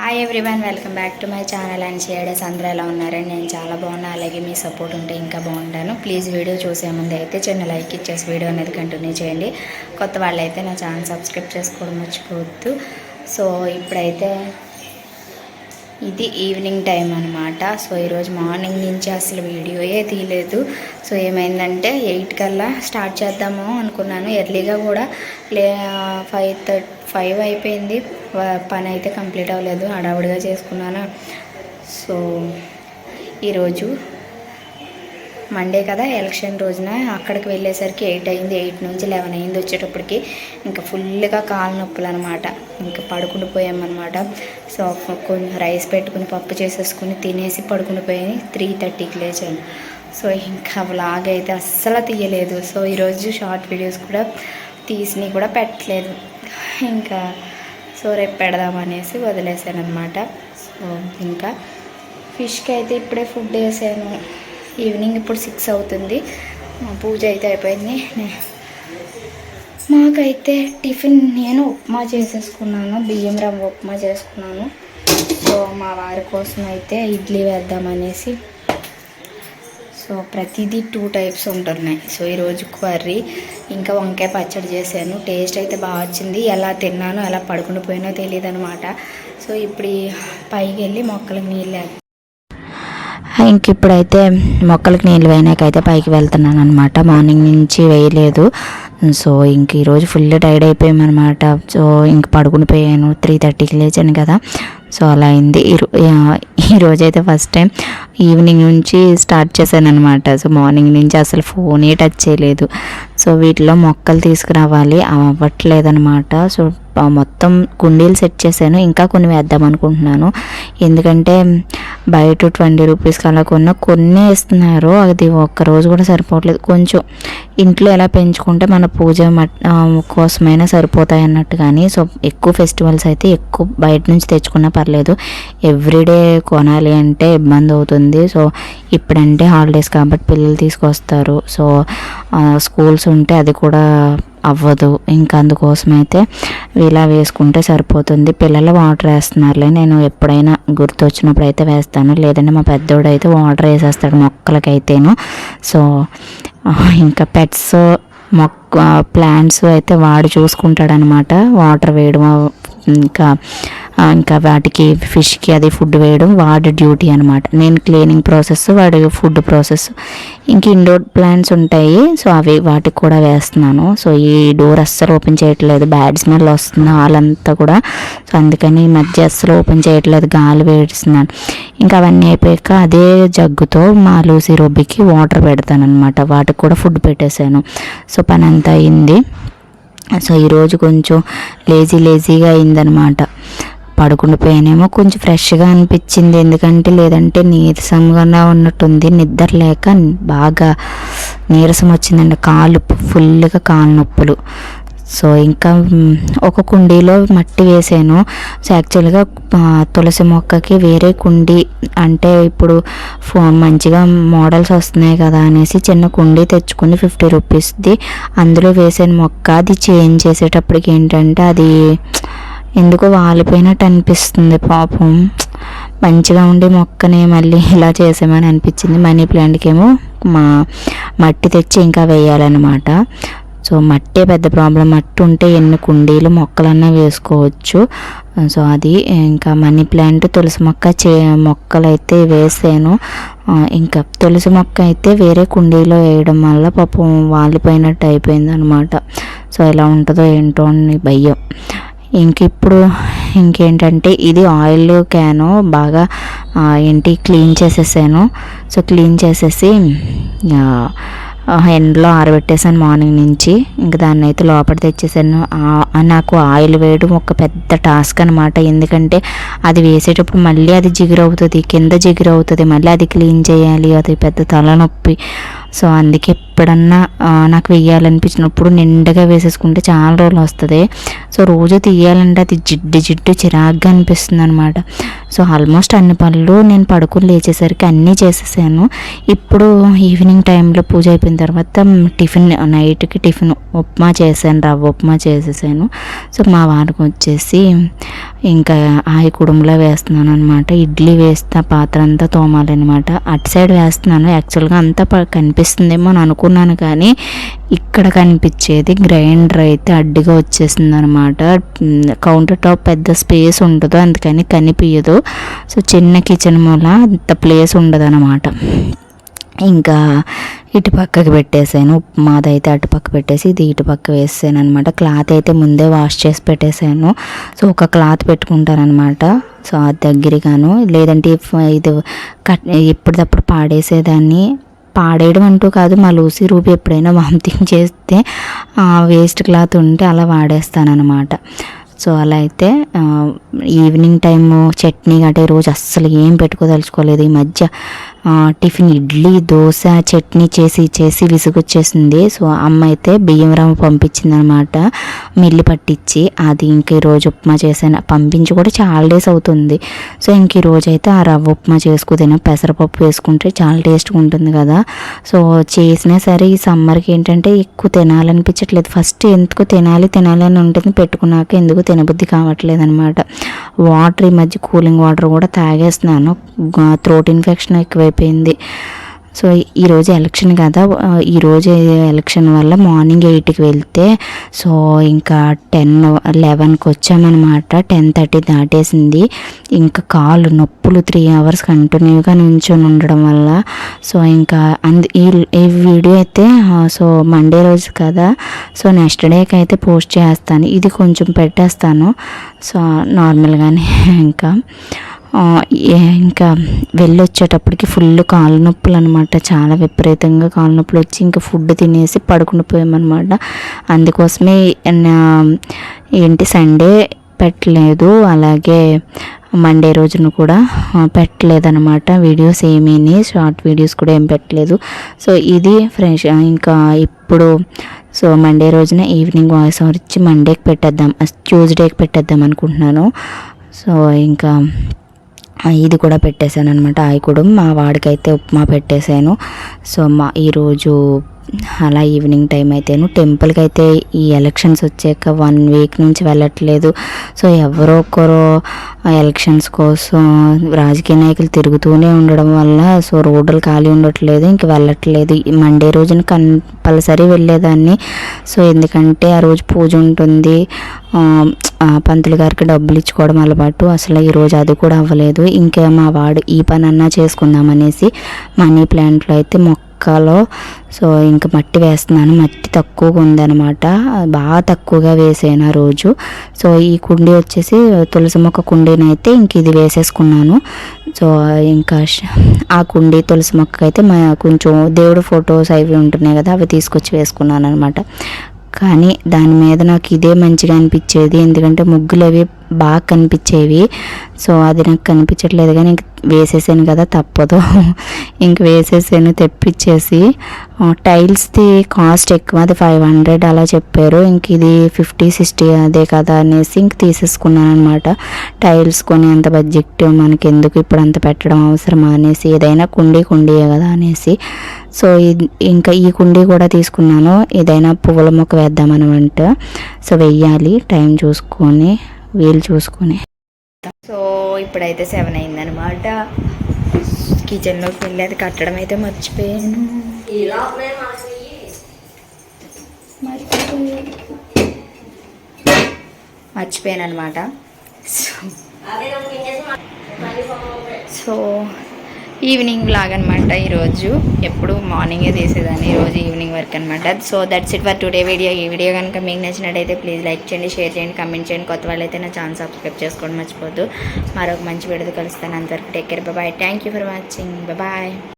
Hi everyone welcome back to my channel and shaders అందరూ ఎలా ఉన్నారని నేను చాలా బాగున్నా. అలాగే మీ సపోర్ట్ ఉంటే ఇంకా బాగుంటాను. ప్లీజ్ వీడియో చూసే ముందు అయితే చిన్న లైక్ ఇచ్చేసి వీడియో అనేది కంటిన్యూ చేయండి. కొత్త వాళ్ళైతే నా ఛానల్ సబ్స్క్రైబ్ చేసుకోవడం మర్చిపోవద్దు. సో ఇప్పుడైతే ఇది ఈవినింగ్ టైం అనమాట సో ఈరోజు మార్నింగ్ నుంచి అసలు వీడియోయే తీయలేదు. సో ఏమైందంటే ఎయిట్ కల్లా స్టార్ట్ చేద్దాము అనుకున్నాను. ఎర్లీగా కూడా లే ఫైవ్ థర్టీ ఫైవ్ అయిపోయింది. పని అయితే కంప్లీట్ అవ్వలేదు. హడావుడిగా చేసుకున్నాను. సో ఈరోజు మండే కదా ఎలక్షన్ రోజున అక్కడికి వెళ్ళేసరికి ఎయిట్ అయింది ఎయిట్ నుంచి లెవెన్ అయింది వచ్చేటప్పటికి. ఇంకా ఫుల్గా కాలు నొప్పులు అనమాట ఇంకా పడుకుని పోయామన్నమాట. సో కొన్ని రైస్ పెట్టుకుని పప్పు చేసేసుకుని తినేసి పడుకుని పోయి త్రీ థర్టీకి లేచాను. సో ఇంకా వ్లాగ్ అయితే అస్సలు తీయలేదు. సో ఈరోజు షార్ట్ వీడియోస్ కూడా తీసిని కూడా పెట్టలేదు. ఇంకా సో రేపు పెడదామనేసి వదిలేసాను అనమాట సో ఇంకా ఫిష్కి అయితే ఇప్పుడే ఫుడ్ వేసాను. ఈవినింగ్ ఇప్పుడు సిక్స్ అవుతుంది. మా పూజ అయితే అయిపోయింది. మాకైతే టిఫిన్ నేను ఉప్మా చేసేసుకున్నాను. బియ్యం రవ్వ ఉప్మా చేసుకున్నాను. సో మా వారి కోసం అయితే ఇడ్లీ వేద్దామనేసి. సో ప్రతిదీ టూ టైప్స్ ఉంటున్నాయి. సో ఈరోజు కర్రీ ఇంకా వంకాయ పచ్చడి చేశాను. టేస్ట్ అయితే బాగా వచ్చింది. ఎలా తిన్నానో ఎలా పడుకుని పోయినో తెలియదు అనమాట సో ఇప్పుడు పైకి వెళ్ళి మొక్కలకు నీళ్ళు ఇంక ఇప్పుడైతే మొక్కలకి నీళ్ళు వేయనాకైతే పైకి వెళ్తున్నాను అనమాట మార్నింగ్ నుంచి వేయలేదు. సో ఇంక ఈరోజు ఫుల్ టైర్డ్ అయిపోయామన్నమాట. సో ఇంక పడుకుని పోయాను. త్రీ థర్టీకి లేచాను కదా. సో అలా అయింది. ఈరోజు అయితే ఫస్ట్ టైం ఈవినింగ్ నుంచి స్టార్ట్ చేశాను అనమాట సో మార్నింగ్ నుంచి అసలు ఫోనే టచ్ చేయలేదు. సో వీటిలో మొక్కలు తీసుకురావాలి. అవ్వట్లేదనమాట సో మొత్తం కుండీలు సెట్ చేశాను. ఇంకా కొన్ని వేద్దాం అనుకుంటున్నాను. ఎందుకంటే బయట ట్వంటీ రూపీస్కి అలా కొన్న కొన్ని ఇస్తున్నారు. అది ఒక్క రోజు కూడా సరిపోవట్లేదు. కొంచెం ఇంట్లో ఎలా పెంచుకుంటే మన పూజ కోసమైనా సరిపోతాయి అన్నట్టు కానీ సో ఎక్కువ ఫెస్టివల్స్ అయితే ఎక్కువ బయట నుంచి తెచ్చుకున్నా పర్లేదు. ఎవ్రీడే కొనాలి అంటే ఇబ్బంది అవుతుంది. సో ఇప్పుడంటే హాలిడేస్ కాబట్టి పిల్లలు తీసుకొస్తారు. సో స్కూల్స్ ఉంటే అది కూడా అవ్వదు. ఇంకా అందుకోసం అయితే ఇలా వేసుకుంటే సరిపోతుంది. పిల్లలు వాటర్ వేస్తున్నారులే నేను ఎప్పుడైనా గుర్తొచ్చినప్పుడు అయితే వేస్తాను. లేదంటే మా పెద్దోడైతే వాటర్ వేసేస్తాడు మొక్కలకైతేను. సో ఇంకా పెట్స్ మొక్క ప్లాంట్స్ అయితే వాడు చూసుకుంటాడనమాట. వాటర్ వేయడం ఇంకా ఇంకా వాటికి ఫిష్కి అది ఫుడ్ వేయడం వాడి డ్యూటీ అనమాట నేను క్లీనింగ్ ప్రాసెస్ వాడి ఫుడ్ ప్రాసెస్. ఇంక ఇండోర్ ప్లాంట్స్ ఉంటాయి సో అవి వాటికి కూడా వేస్తున్నాను. సో ఈ డోర్ అస్సలు ఓపెన్ చేయట్లేదు బ్యాడ్ స్మెల్ వస్తుంది వాళ్ళంతా కూడా. సో అందుకని ఈ మధ్య అస్సలు ఓపెన్ చేయట్లేదు గాలి వేడుస్తున్నాను. ఇంకా అవన్నీ అయిపోయాక అదే జగ్గుతో మా లూసి రొబ్బికి వాటర్ పెడతాను అనమాట వాటికి కూడా ఫుడ్ పెట్టేశాను. సో పని అంతా అయింది. సో ఈరోజు కొంచెం లేజీ లేజీగా అయిందనమాట పడుకుండిపోయానేమో కొంచెం ఫ్రెష్గా అనిపించింది. ఎందుకంటే లేదంటే నీరసంగా ఉన్నట్టుంది. నిద్ర లేక బాగా నీరసం వచ్చిందండి. కాలు ఫుల్గా కాలు నొప్పులు. సో ఇంకా ఒక కుండీలో మట్టి వేసాను. సో యాక్చువల్గా తులసి మొక్కకి వేరే కుండీ అంటే ఇప్పుడు ఫో మంచిగా మోడల్స్ వస్తున్నాయి కదా అనేసి చిన్న కుండీ తెచ్చుకుని ఫిఫ్టీ రూపీస్ది అందులో వేసాను మొక్క అది చేంజ్ చేసేటప్పటికి ఏంటంటే అది ఎందుకో వాలిపోయినట్టు అనిపిస్తుంది పాపం. మంచిగా ఉండే మొక్కని మళ్ళీ ఇలా చేసామని అనిపించింది. మనీ ప్లాంట్కి ఏమో మా మట్టి తెచ్చి ఇంకా వేయాలన్నమాట. సో మట్టే పెద్ద ప్రాబ్లం. మట్టి ఉంటే ఎన్ని కుండీలు మొక్కలన్నా వేసుకోవచ్చు. సో అది ఇంకా మనీ ప్లాంట్ తులసి మొక్క చే మొక్కలైతే వేసాను. ఇంకా తులసి మొక్క అయితే వేరే కుండీలో వేయడం వల్ల పాపం వాలిపోయినట్టు అయిపోయింది అనమాట సో ఎలా ఉంటుందో ఏంటో అని భయం. ఇంక ఇప్పుడు ఇంకేంటంటే ఇది ఆయిల్ క్యాను బాగా ఏంటి క్లీన్ చేసేసాను. సో క్లీన్ చేసేసి ఎండలో ఆరబెట్టేసాను మార్నింగ్ నుంచి. ఇంకా దాన్ని అయితే లోపల తెచ్చేసాను. నాకు ఆయిల్ వేయడం ఒక పెద్ద టాస్క్ అనమాట ఎందుకంటే అది వేసేటప్పుడు మళ్ళీ అది జిగురు అవుతుంది కింద జిగురు అవుతుంది మళ్ళీ అది క్లీన్ చేయాలి అది పెద్ద తలనొప్పి. సో అందుకే ఎప్పుడన్నా నాకు వేయాలనిపించినప్పుడు నిండగా వేసేసుకుంటే చాలా రోజులు వస్తుంది. సో రోజు తీయాలంటే అది జిడ్డు జిడ్డు చిరాగ్గా అనిపిస్తుంది అనమాట సో ఆల్మోస్ట్ అన్ని పనులు నేను పడుకుని లేచేసరికి అన్నీ చేసేసాను. ఇప్పుడు ఈవినింగ్ టైంలో పూజ అయిపోయిన తర్వాత టిఫిన్ నైట్కి టిఫిన్ ఉప్మా చేశాను రవ్వ ఉప్మా చేసేసాను. సో మా వారికి వచ్చేసి ఇంకా ఆయి కుడుములో వేస్తున్నాను అనమాట ఇడ్లీ వేస్తా పాత్ర అంతా తోమాలన్నమాట. అటు సైడ్ వేస్తున్నాను. యాక్చువల్గా అంతా కనిపి కనిపిస్తుందేమో అని అనుకున్నాను కానీ ఇక్కడ కనిపించేది గ్రైండర్ అయితే అడ్డుగా వచ్చేసింది అనమాట కౌంటర్ టాప్ పెద్ద స్పేస్ ఉండదు అందుకని కనిపించదు సో చిన్న కిచెన్ మూల అంత ప్లేస్ ఉండదు అనమాట ఇంకా ఇటు పక్కకి పెట్టేసాను మాదైతే అటు పక్క పెట్టేసి ఇది ఇటు పక్క వేసాను అనమాట క్లాత్ అయితే ముందే వాష్ చేసి పెట్టేశాను. సో ఒక క్లాత్ పెట్టుకుంటానమాట సో అది దగ్గరగాను. లేదంటే ఇది కట్ ఎప్పటిదప్పుడు పాడేసేదాన్ని. పాడేయడం అంటూ కాదు. మా లూసి రూపీ ఎప్పుడైనా వామితింగ్ చేస్తే వేస్ట్ క్లాత్ ఉంటే అలా వాడేస్తానమాట సో అలా అయితే ఈవినింగ్ టైము చట్నీ గట్రా రోజు అస్సలు ఏం పెట్టుకోదలుచుకోలేదు. ఈ మధ్య టిఫిన్ ఇడ్లీ దోశ చట్నీ చేసి చేసి విసుగొచ్చేసింది. సో అమ్మ అయితే బియ్యం రవ్వ పంపించింది అనమాట మిల్లి పట్టించి అది ఇంక ఈరోజు ఉప్మా చేశాను. పంపించి కూడా చాలా డేస్ అవుతుంది. సో ఇంక ఈరోజు అయితే ఆ రవ్వ ఉప్మా చేసుకుని పెసరపప్పు వేసుకుంటే చాలా టేస్ట్గా ఉంటుంది కదా. సో చేసినా సరే ఈ సమ్మర్కి ఏంటంటే ఎక్కువ తినాలనిపించట్లేదు. ఫస్ట్ ఎందుకు తినాలి తినాలి అని ఉంటుంది పెట్టుకున్నాక ఎందుకు తినబుద్ధి కావట్లేదు అనమాట వాటర్ ఈ మధ్య కూలింగ్ వాటర్ కూడా తాగేస్తున్నాను. త్రోట్ ఇన్ఫెక్షన్ ఎక్కువైపోయింది. సో ఈరోజు ఎలక్షన్ కదా. ఈరోజు ఎలక్షన్ వల్ల మార్నింగ్ ఎయిట్కి వెళ్తే సో ఇంకా టెన్ లెవెన్కి వచ్చామన్నమాట. టెన్ థర్టీ దాటేసింది. ఇంకా కాలు నొప్పులు త్రీ అవర్స్ కంటిన్యూగా నుంచొని ఉండడం వల్ల సో ఇంకా అందు ఈ వీడియో అయితే సో మండే రోజు కదా. సో నెక్స్ట్ డేకి అయితే పోస్ట్ చేస్తాను. ఇది కొంచెం పెట్టేస్తాను. సో నార్మల్గానే ఇంకా. ఇంకా వెళ్ళి వచ్చేటప్పటికి ఫుల్ కాళ్ళ నొప్పులు అనమాట చాలా విపరీతంగా కాళ్ళ నొప్పులు వచ్చి ఇంకా ఫుడ్ తినేసి పడుకుని పోయామన్నమాట. అందుకోసమే నా- ఏంటి సండే పెట్టలేదు. అలాగే మండే రోజున కూడా పెట్టలేదన్నమాట. వీడియోస్ ఏమీని షార్ట్ వీడియోస్ కూడా ఏం పెట్టలేదు. సో ఇది ఫ్రెష్ ఇంకా ఇప్పుడు సో మండే రోజున ఈవినింగ్ వాయిస్ ఓవర్ ఇచ్చి మండేకి పెట్టేద్దాం ట్యూస్డేకి పెట్టేద్దాం అనుకుంటున్నాను. సో ఇంకా ఇది కూడా పెట్టేశాను అనమాట ఆయికుడు మా వాడికైతే ఉప్మా పెట్టేశాను. సో మా ఈరోజు అలా ఈవినింగ్ టైం అయితేను టెంపుల్కి అయితే ఈ ఎలక్షన్స్ వచ్చాక వన్ వీక్ నుంచి వెళ్ళట్లేదు. సో ఎవరో ఒకరు ఎలక్షన్స్ కోసం రాజకీయ నాయకులు తిరుగుతూనే ఉండడం వల్ల సో రోడ్లు ఖాళీ ఉండట్లేదు ఇంక వెళ్ళట్లేదు. మండే రోజున కంపల్సరీ వెళ్ళేదాన్ని. సో ఎందుకంటే ఆ రోజు పూజ ఉంటుంది. ఆ, పంతులు గారికి డబ్బులు ఇచ్చుకోవడం అలవాటు. అసలు ఈరోజు అది కూడా అవ్వలేదు. ఇంకా మా వాడు ఈ పని అన్నా చేసుకుందాం అనేసి మనీ ప్లాంట్లో అయితే మొక్క మొక్కలో సో ఇంకా మట్టి వేస్తున్నాను. మట్టి తక్కువగా ఉందన్నమాట. బాగా తక్కువగా వేసాను ఆ రోజు. సో ఈ కుండీ వచ్చేసి తులసి మొక్క కుండీని అయితే ఇంక ఇది వేసేసుకున్నాను. సో ఇంకా ఆ కుండీ తులసి మొక్క అయితే మా కొంచెం దేవుడు ఫొటోస్ అవి ఉంటున్నాయి కదా అవి తీసుకొచ్చి వేసుకున్నాను అనమాట కానీ దాని మీద నాకు ఇదే మంచిగా అనిపించేది. ఎందుకంటే ముగ్గులు అవి బాగా కనిపించేవి. సో అది నాకు కనిపించట్లేదు కానీ ఇంక వేసేసాను కదా తప్పదు. ఇంక వేసేసాను తెప్పించేసి టైల్స్ది కాస్ట్ ఎక్కువ అది ఫైవ్ హండ్రెడ్ అలా చెప్పారు. ఇంక ఇది ఫిఫ్టీ సిక్స్టీ అదే కదా అనేసి ఇంక తీసేసుకున్నాను అనమాట టైల్స్ కొని అంత బడ్జెట్ మనకి ఎందుకు ఇప్పుడు అంత పెట్టడం అవసరమా అనేసి ఏదైనా కుండీ కుండీయే కదా అనేసి. సో ఇది- ఇంకా ఈ కుండీ కూడా తీసుకున్నాను. ఏదైనా పువ్వుల మొక్క వేద్దామనమాట సో వెయ్యాలి టైం చూసుకొని. వీలు చూసుకొని. సో ఇప్పుడైతే సెవెన్ అయిందనమాట కిచెన్లోకి వెళ్ళి అది కట్టడం అయితే మర్చిపోయాను. మర్చిపోయాను మర్చిపోయాను అనమాట సో ఈవినింగ్ బ్లాగ్ అనమాట ఈరోజు. ఎప్పుడు మార్నింగే తీసేదాన్ని. ఈరోజు ఈవినింగ్ వర్క్ అనమాట. So that's it for today video ఈ వీడియో కనుక మీకు నచ్చినట్టయితే ప్లీజ్ లైక్ చేయండి షేర్ చేయండి కమెంట్ చేయండి. కొత్త వాళ్ళైతే నా ఛానల్ సబ్స్క్రైబ్ చేసుకోండి మర్చిపోద్దు మరొక మంచి వీడియో కలుస్తాను. అంతవరకు take care bye thank you for watching bye